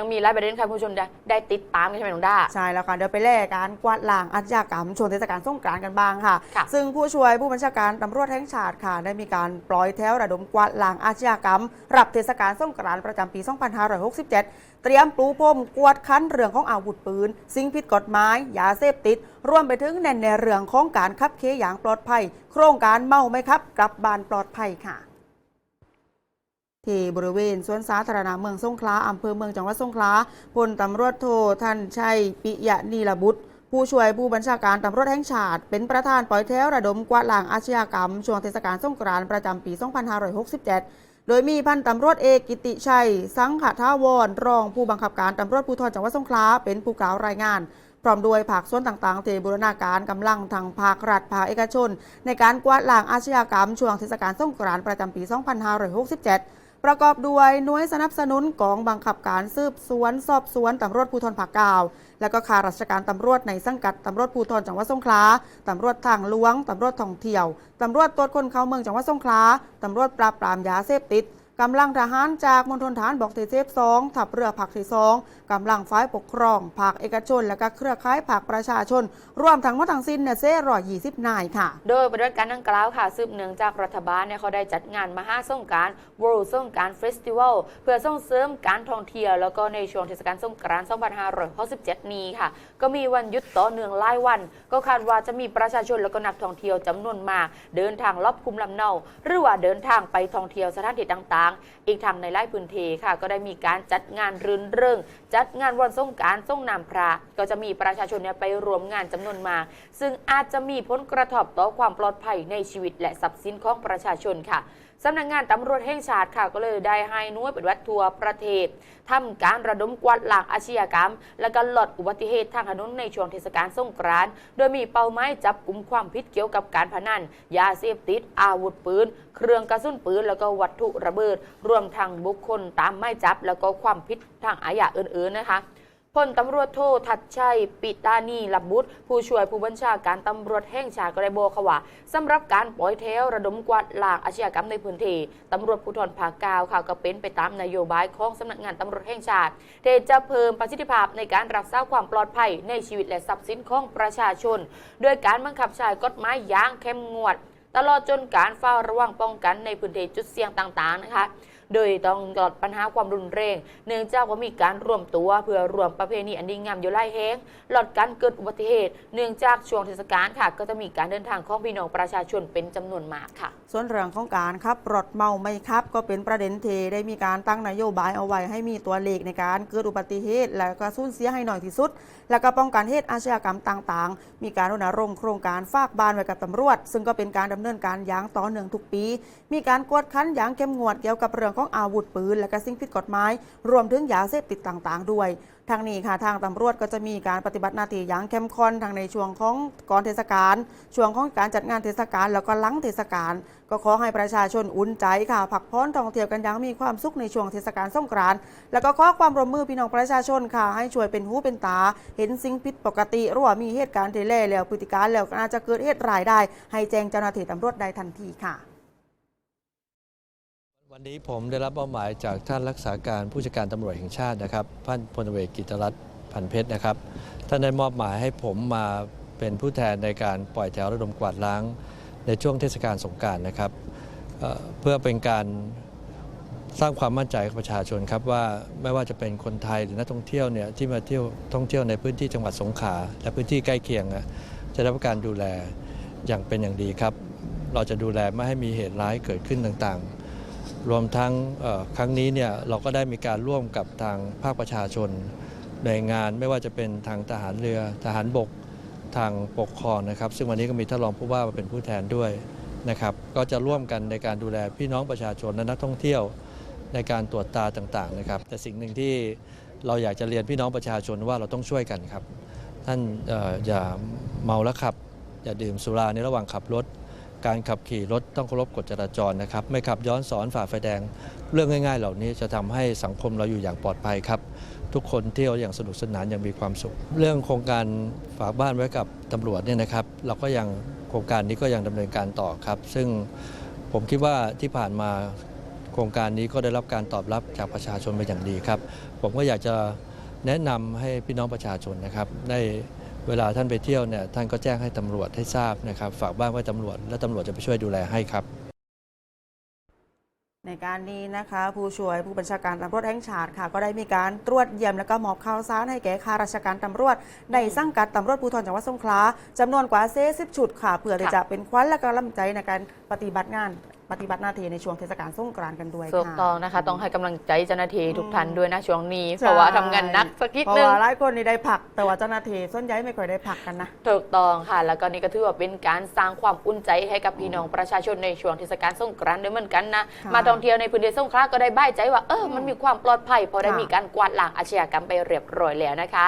ยังมีหลายประเด็นค่ะคุณผู้ชมได้ได้ติดตามกันใช่ไหมน้องด้า ใช่แล้วค่ะ เดี๋ยวไปแล่การกวาดล้างอาชญากรรมช่วงเทศกาลสงกรานต์กันบ้างค่ะ ค่ะ ซึ่งผู้ช่วยผู้บัญชาการตำรวจแห่งชาติค่ะ ได้มีการปล่อยแถวระดมกวาดล้างอาชญากรรม รับเทศกาลสงกรานต์ประจำปี 2567 เตรียมปลูพรมกวดคั้นเรื่องของอาวุธปืน สิ่งผิดกฎหมายยาเสพติดรวมไปถึงแน่นในเรื่องของการขับขี่อย่างปลอดภัย โครงการเมาไหมครับกลับบ้านปลอดภัยค่ะ ที่บริเวณสวนสาธารณะเมืองสงขลาอำเภอเมืองจังหวัดสงขลาพลตำรวจโทท่านชัยปิยะนีลบุตร ผู้ช่วยผู้บัญชาการตำรวจแห่งชาติ เป็นประธานปล่อยแถวระดมกวาดล้างอาชญากรรม ช่วงเทศกาลสงกรานต์ประจำปี 2567 โดยมีพันตำรวจเอกกิติชัย สังขทาวรรองผู้บังคับการตำรวจภูธรจังหวัดสงขลาเป็นผู้กล่าวรายงานพร้อมด้วยภาคส่วนต่างๆเทบูรณาการกำลังทางภาครัฐภาคเอกชน ในการกวาดล้างอาชญากรรมช่วงเทศกาลสงกรานต์ประจำปี 2567 ประกอบด้วยหน่วยสนับสนุนกองบังคับการสืบสวน สอบสวนตำรวจภูธรภาคเก้าและก็ข้าราชการตำรวจในสังกัดตำรวจภูธรจังหวัดสงขลาตำรวจทางหลวงตำรวจท่องเที่ยวตำรวจตรวจคนเข้าเมืองจังหวัดสงขลาตำรวจปราบปรามยาเสพติด กำลังทหารจากมณฑลฐานบอกเทเซฟสองทัพเรือผักที่สองกำลังฝ่ายปกครองภาคเอกชน และก็เครือข่ายภาคประชาชน รวมทั้งหมดทั้งสิ้นเนี่ยเซ่รอยยี่สิบนายค่ะ โดยปฏิบัติการดังกล่าวค่ะสืบเนื่องจากรัฐบาลเนี่ยเขาได้จัดงานมหาสงการ World สงการเฟสติวัลเพื่อส่งเสริมการท่องเที่ยว แล้วก็ในช่วงเทศกาลสงกรานต์2567 นี้ค่ะ ก็มีวันหยุดต่อเนื่องหลายวัน ก็คาดว่าจะมีประชาชนแล้วก็นักท่องเที่ยวจำนวนมากเดินทางลอบคุมลำเนาหรือว่าเดินทางไปท่องเที่ยวสถานที่ต่างๆอีกทางในไร่พื้นที่ค่ะ ก็ได้มีการจัดงานรื่นเริงจัดงานวันสงการส่งน้ำพระ ก็จะมีประชาชนไปรวมงานจำนวนมากซึ่งอาจจะมีผลกระทบต่อความปลอดภัยในชีวิตและทรัพย์สินของประชาชนค่ะ สำนักงานตำรวจแห่งชาติค่ะก็เลยได้ให้น่วยปฏิบัติทั่วประเทศทำการระดมกวาดล้างอาชญากรรม และก็ลดอุบัติเหตุทางถนนในช่วงเทศกาลสงกรานต์โดยมีเป้าหมายจับกลุ่มความผิดเกี่ยวกับการพนัน ยาเสพติด อาวุธปืน เครื่องกระสุนปืน แล้วก็วัตถุระเบิด รวมทั้งบุคคลตามหมายจับ แล้วก็ความผิดทางอาญาอื่นๆนะคะ พลตำรวจโททัดชัย ปิตานีลับบุตร ผู้ช่วยผู้บัญชาการตำรวจแห่งชาติก็ได้บอกขว่าสำหรับการปล่อยแถวระดมกวาดล้างอาชญากรรมในพื้นที่ตำรวจภูธรภาคเก้าค่ะก็เป็นไปตามนโยบายของสำนักงานตำรวจแห่งชาติที่จะเพิ่มประสิทธิภาพในการรักษาความปลอดภัยในชีวิตและทรัพย์สินของประชาชนด้วยการบังคับใช้กฎหมายอย่างเข้มงวด ตลอดจนการเฝ้าระวังป้องกันในพื้นที่จุดเสี่ยงต่างๆนะคะ โดยต้องลดปัญหาความรุนแรง เนื่องจากว่ามีการรวมตัวเพื่อรวมประเพณีอันดีงามอยู่ไล่แห้งลดการเกิดอุบัติเหตุ เนื่องจากช่วงเทศกาลค่ะ ก็จะมีการเดินทางของพี่น้องประชาชนเป็นจำนวนมากค่ะ ส่วนเรื่องของการขับรถเมาไม่ขับ ก็เป็นประเด็นเทได้มีการตั้งนโยบายเอาไว้ให้มีตัวเลขในการเกิดอุบัติเหตุ และก็สูญเสียให้หน่อยที่สุด และก็ป้องกันเหตุอาชญากรรมต่างๆ มีการรณรงค์โครงการฝากบ้านไว้กับตำรวจ ซึ่งก็เป็นการดำเนินการอย่างต่อเนื่องทุกปี มีการกวดขันอย่างเข้มงวดเกี่ยวกับเรื่องของอาวุธปืน และก็สิ่งผิดกฎหมาย รวมถึงยาเสพติดต่างๆ ด้วย ทางนี้ค่ะทางตำรวจก็จะมีการปฏิบัติหน้าที่อย่างเข้มข้นทางในช่วงของก่อนเทศกาลช่วงของการจัดงานเทศกาลแล้วก็หลังเทศกาลก็ขอให้ประชาชนอุ่นใจค่ะผักพ้อนท่องเที่ยวกันอย่างมีความสุขในช่วงเทศกาลสงกรานต์แล้วก็ขอความร่วมมือพี่น้องประชาชนค่ะ ให้ช่วยเป็นหูเป็นตา เห็นสิ่งผิดปกติหรือว่ามีเหตุการณ์เทเล่แล้วพฤติการแล้วก็อาจจะเกิดเหตุร้ายได้ ให้แจ้งเจ้าหน้าที่ตำรวจได้ทันทีค่ะ วันนี้ผมได้รับมอบหมายจากท่านรักษาการผู้จัดการตำรวจแห่งชาตินะครับท่านพลตำรวจเอกกิตรัตน์พันเพชรนะครับท่านได้มอบหมายให้ผมมาเป็นผู้แทนในการปล่อยแถวระดมกวาดล้าง ในช่วงเทศกาลสงกรารนะครับเเพื่อเป็นการสร้างความมั่นใจกับประชาชนครับว่าไม่ว่าจะเป็นคนไทยหรือนักท่องเที่ยวเนี่ยที่มาเที่ยวท่องเที่ยวในพื้นที่จังหวัดสงขลาและพื้นที่ใกล้เคียงจะได้รับการดูแลอย่างเป็นอย่างดีครับ เราจะดูแลไม่ให้มีเหตุร้ายเกิดขึ้นต่างๆ รวมทั้งครั้งนี้เนี่ยเราก็ได้มีการร่วมกับทางภาคประชาชนหน่วยงานไม่ว่าจะเป็นทางทหารเรือทหารบกทางปกครองนะครับ ซึ่งวันนี้ก็มีท่านรองผู้ว่ามาเป็นผู้แทนด้วยนะครับ ก็จะร่วมกันในการดูแลพี่น้องประชาชนและนักท่องเที่ยวในการตรวจตาต่างๆนะครับ แต่สิ่งหนึ่งที่เราอยากจะเรียนพี่น้องประชาชนว่าเราต้องช่วยกันครับ ท่านอออย่าเมาแล้วขับ อย่าดื่มสุราในระหว่างขับรถ การขับขี่รถต้องเคารพกฎจราจรนะครับ ไม่ขับย้อนสอนฝ่าไฟแดง เรื่องง่าย ๆ เหล่านี้จะทำให้สังคมเราอยู่อย่างปลอดภัยครับ ทุกคนเที่ยวอย่างสนุกสนานอย่างมีความสุข เรื่องโครงการฝากบ้านไว้กับตำรวจเนี่ยนะครับ เราก็ยังโครงการนี้ก็ยังดำเนินการต่อครับ ซึ่งผมคิดว่าที่ผ่านมาโครงการนี้ก็ได้รับการตอบรับจากประชาชนเป็นอย่างดีครับ ผมก็อยากจะแนะนำให้พี่น้องประชาชนนะครับได้ เวลาท่านไปเที่ยวเนี่ยท่านก็แจ้งให้ตำรวจให้ทราบนะครับ ฝากบ้านไว้ตำรวจ และตำรวจจะไปช่วยดูแลให้ครับในการนี้นะคะ ผู้ช่วยผู้บัญชาการตำรวจแห่งชาติค่ะ ก็ได้มีการตรวจเยี่ยมและก็มอบข่าวสารให้แก่ข้าราชการตำรวจ ในสังกัดตำรวจภูธรจังหวัดสงขลาจำนวนกว่าเซสิบชุดค่ะ เพื่อที่จะเป็นขวัญและกำลังใจในการปฏิบัติงาน ปฏิบัติหน้าที่ในช่วงเทศกาลสงกรานต์กันด้วยถูกค่ะต้องนะคะ ต้องให้กำลังใจเจ้าหน้าที่ทุกท่านอืมด้วยนะช่วงนี้ใช่เพราะว่าทำงานหนักสักนิดเพราะนึงว่าหลายคนนี่ได้ผัก แต่ว่าเจ้าหน้าที่ส่วนใหญ่ไม่ค่อยได้ผักกันนะ ถูกต้องค่ะ แล้วก็นี่ก็ถือว่าเป็นการสร้างความอุ่นใจให้กับพี่น้องประชาชนในช่วงเทศกาลสงกรานต์ด้วยเหมือนกันนะ ค่ะมาท่องเที่ยวในพื้นที่สงขลาก็ได้บ้ายใจว่าเออมันมีความปลอดภัยเพราะได้ค่ะ มีการกวาดล้างอาชญากรรมไปเรียบร้อยแล้วนะคะ